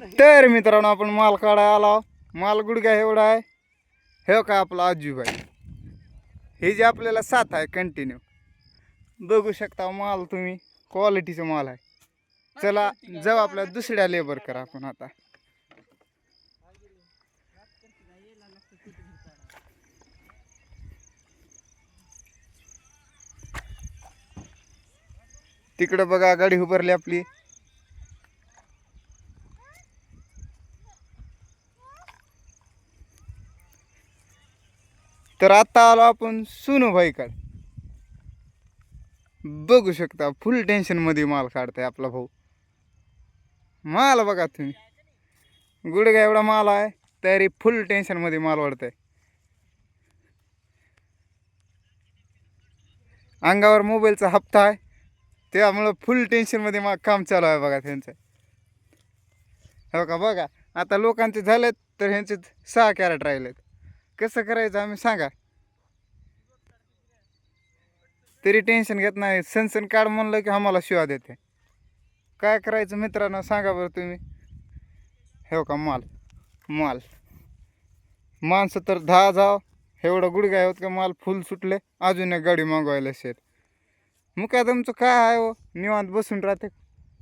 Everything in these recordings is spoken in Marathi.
तर मित्रांनो आपण माल काढायला आलो माल गुडघ्या एवढा आहे. हे का आपला आजूबाई? हे जे आपल्याला साथ आहे कंटिन्यू बघू शकता माल तुम्ही. क्वालिटीचा माल आहे. चला जाऊ आपल्या दुसऱ्या लेबर करा आपण आता. तिकडं बघा गाडी उभारली आपली. तर आता आलो आपण सुनूभाईकडे बघू शकता फुल टेन्शनमध्ये माल काढताय आपला भाऊ. माल बघा तुम्ही. गुडघा एवढा माल आहे तरी फुल टेन्शनमध्ये माल माल वाढतंय. अंगावर मोबाईलचा हप्ता आहे त्यामुळं फुल टेन्शनमध्ये मा काम चालू आहे बघा त्यांचं. हो का बघा. आता लोकांचे झालेत तर ह्यांचे सहा कॅरेट राहिलेत. कसं करायचं आम्ही सांगा. तरी टेन्शन घेत नाही. सनसन काढ म्हणलं की आम्हाला शिवा देते. काय करायचं मित्रांनो सांगा बरं तुम्ही. हो का माल. माल. माणसं तर दहा जाव. एवढं गुडघा होत का माल फुल सुटले. अजून एक गाडी मागवायला शेत मग काय तुमचं काय आहे हो? निवांत बसून राहते.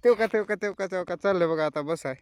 तेव का तेव का तेव का तेव का चाललं बघा आता बस आहे